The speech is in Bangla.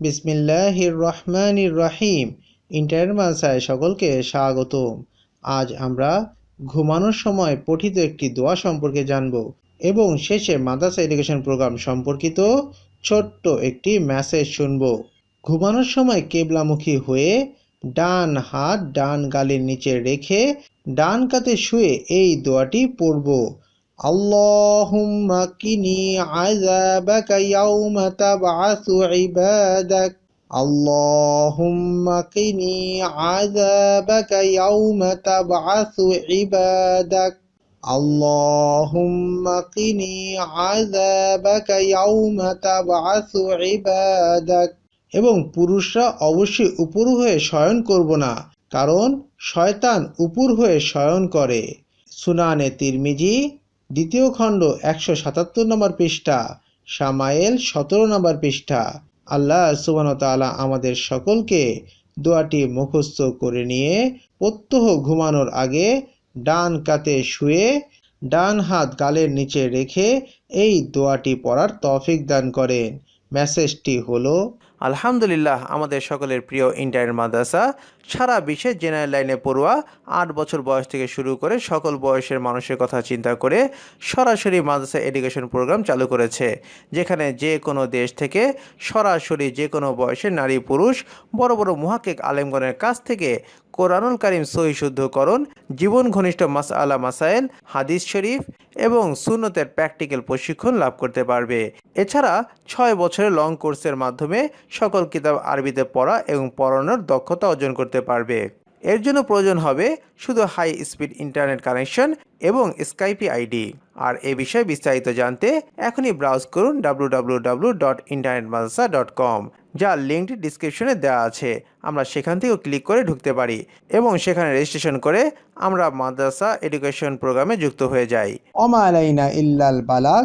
বিসমিল্লাহির রহমানির রহিম। ইন্টারনেট মাদ্রাসায় সকলকে স্বাগতম। আজ আমরা ঘুমানোর সময় পঠিত একটি দোয়া সম্পর্কে জানব এবং শেষে মাদ্রাসা এডুকেশন প্রোগ্রাম সম্পর্কিত ছোট্ট একটি মেসেজ শুনব। ঘুমানোর সময় কেবলামুখী হয়ে ডান হাত, ডান গালের নিচে রেখে ডান কাতে শুয়ে এই দোয়াটি পড়ব। আল্লাহুম্মা কিনি আযাবাকা ইয়াউমা তাবআসু ইবাদাক। আল্লাহুম্মা কিনি আযাবাকা ইয়াউমা তাবআসু ইবাদাক। আল্লাহুম্মা কিনি আযাবাকা ইয়াউমা তাবআসু ইবাদাক। এবং পুরুষরা অবশ্যই উপর হয়ে শয়ন করব না, কারণ শয়তান উপর হয়ে শয়ন করে। সুনানে তিরমিজি দ্বিতীয় খণ্ড একশো সাতাত্তর নম্বর পৃষ্ঠা, সামায়েল সতেরো নম্বর পৃষ্ঠা। আল্লাহ সুবান তাআলা আমাদের সকলকে দোয়াটি মুখস্থ করে নিয়ে প্রত্যহ ঘুমানোর আগে ডান কাতে শুয়ে ডান হাত গালের নিচে রেখে এই দোয়াটি পড়ার তৌফিক দান করেন। মেসেজটি হলো আলহামদুলিল্লাহ, আমাদের সকলের প্রিয় ইন্টারনেট মাদ্রাসা সারা বিশ্বে জেনারেল লাইনে পড়ুয়া, আট বছর বয়স থেকে শুরু করে সকল বয়সের মানুষের কথা চিন্তা করে সরাসরি মাদ্রাসা এডুকেশন প্রোগ্রাম চালু করেছে, যেখানে যে কোনো দেশ থেকে সরাসরি যে কোনো বয়সের নারী পুরুষ, বড় বড় মুহাক্কিক আলেমগণের কাছ থেকে কোরআনুল কারিম সহি শুদ্ধকরণ, জীবন ঘনিষ্ঠ মাস আলা মাসাইল, হাদিস শরীফ এবং সুন্নতের প্র্যাকটিক্যাল প্রশিক্ষণ লাভ করতে পারবে। এছাড়া ছয় বছরের লং কোর্সের মাধ্যমে সকল কিতাব আরবিতে পড়া এবং পড়ানোর দক্ষতা অর্জন করতে পারবে। এর জন্য প্রয়োজন হবে শুধু হাই স্পিড ইন্টারনেট কানেকশন এবং স্কাইপি আইডি। আর এ বিষয়ে বিস্তারিত জানতে এখনই ব্রাউজ করুন কম যার লিঙ্কটি ডিসক্রিপশনে দেওয়া আছে। আমরা সেখান থেকেও ক্লিক করে ঢুকতে পারি এবং সেখানে রেজিস্ট্রেশন করে আমরা মাদ্রাসা এডুকেশন প্রোগ্রামে যুক্ত হয়ে যাই। অমা আলাইনা ইল্লাল বালাগ।